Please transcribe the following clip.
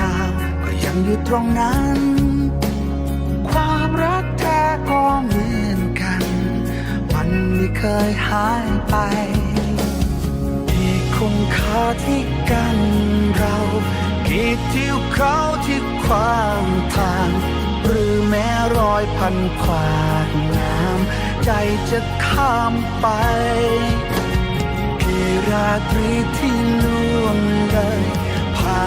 ดาว ก็ยังอยู่ตรงนั้น ความรักแท้ก็เหมือนกัน มันไม่เคยหายไป ที่คุณค่าที่กันเรากีดที่เขาที่ความทาง หรือแม้รอยพันขวากน้ำใจจะข้ามไปกี่ราตรีที่ล่วงเลย